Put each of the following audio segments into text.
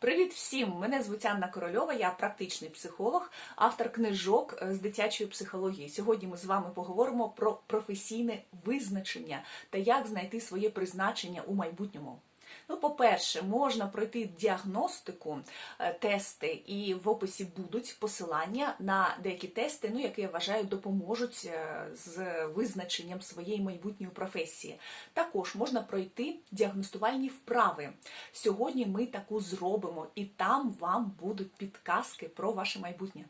Привіт всім! Мене звуть Анна Корольова, я практичний психолог, автор книжок е, з дитячої психології. Сьогодні ми з вами поговоримо про професійне визначення та як знайти своє призначення у майбутньому. Ну, по-перше, можна пройти діагностику, е, тести, і в описі будуть посилання на деякі тести, ну, які я вважаю допоможуть е, з визначенням своєї майбутньої професії. Також можна пройти діагностувальні вправи. Сьогодні ми таку зробимо, і там вам будуть підказки про ваше майбутнє.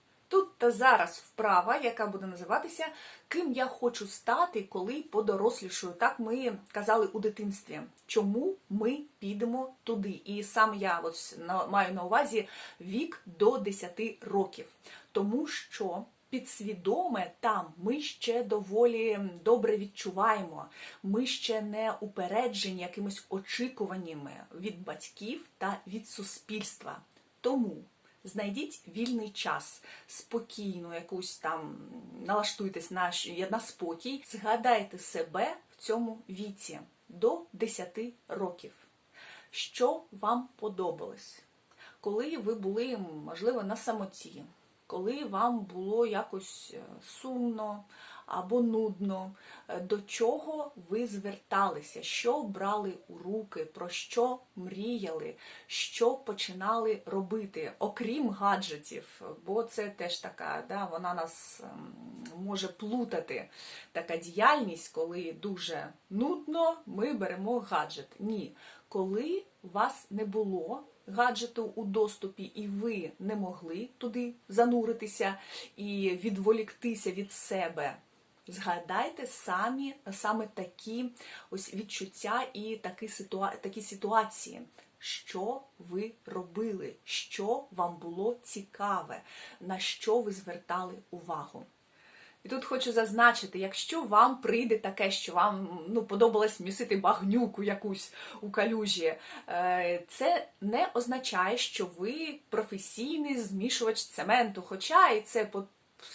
Та зараз вправа, яка буде називатися Ким я хочу стати, коли подорослішую. Так ми казали у дитинстві. Чому ми підемо туди? І сам я на- маю на увазі вік до 10 років. Тому що підсвідоме там ми ще доволі добре відчуваємо. Ми ще не упереджені якимись очікуваннями від батьків та від суспільства. Тому Знайдіть вільний час, спокійно, якусь там налаштуйтесь на, на спокій, згадайте себе в цьому віці до 10 років. Що вам подобалось? Коли ви були, можливо, на самоті, коли вам було якось е, сумно або нудно, е, до чого ви зверталися, що брали у руки, про що мріяли, що починали робити, окрім гаджетів, бо це теж така, да, вона нас ем, може плутати. Така діяльність, коли дуже нудно, ми беремо гаджет. Ні, коли вас не було гаджету у доступі, і ви не могли туди зануритися і відволіктися від себе. Згадайте самі саме такі ось відчуття і такі, ситуа... такі ситуації. Що ви робили, що вам було цікаве, на що ви звертали увагу. І тут хочу зазначити, якщо вам прийде таке, що вам ну, подобалось місити багнюку якусь у калюжі, е, це не означає, що ви професійний змішувач цементу, хоча і це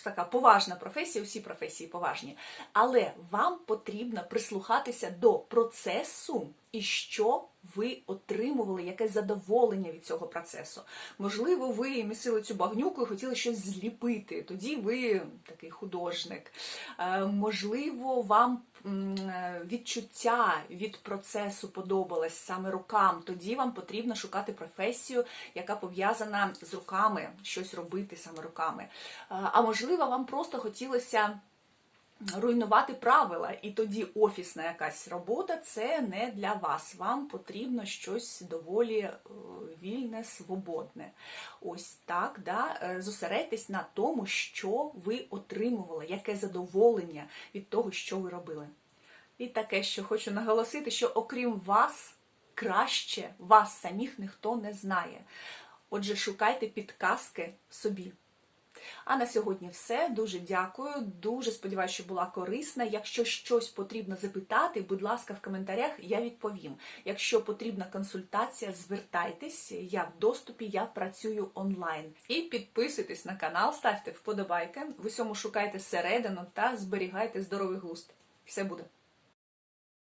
така поважна професія, усі професії поважні. Але вам потрібно прислухатися до процесу і що ви отримували, яке задоволення від цього процесу. Можливо, ви місили цю багнюку і хотіли щось зліпити. Тоді ви такий художник. Е, Можливо, вам е, відчуття від процесу подобалось саме рукам. Тоді вам потрібно шукати професію, яка пов'язана з руками, щось робити саме руками. Е, А можливо, вам просто хотілося руйнувати правила, і тоді офісна якась робота це не для вас. Вам потрібно щось доволі е, вільне, свободне. Ось так, да? е, зосередьтесь на тому, що ви отримували, яке задоволення від того, що ви робили. І таке, що хочу наголосити, що окрім вас краще вас самих ніхто не знає. Отже, шукайте підказки собі. А на сьогодні все. Дуже дякую. Дуже сподіваюся, що була корисна. Якщо щось потрібно запитати, будь ласка, в коментарях я відповім. Якщо потрібна консультація, звертайтесь. Я в доступі, я працюю онлайн. І підписуйтесь на канал, ставте вподобайки. В усьому шукайте середину та зберігайте здоровий глузд. Все буде.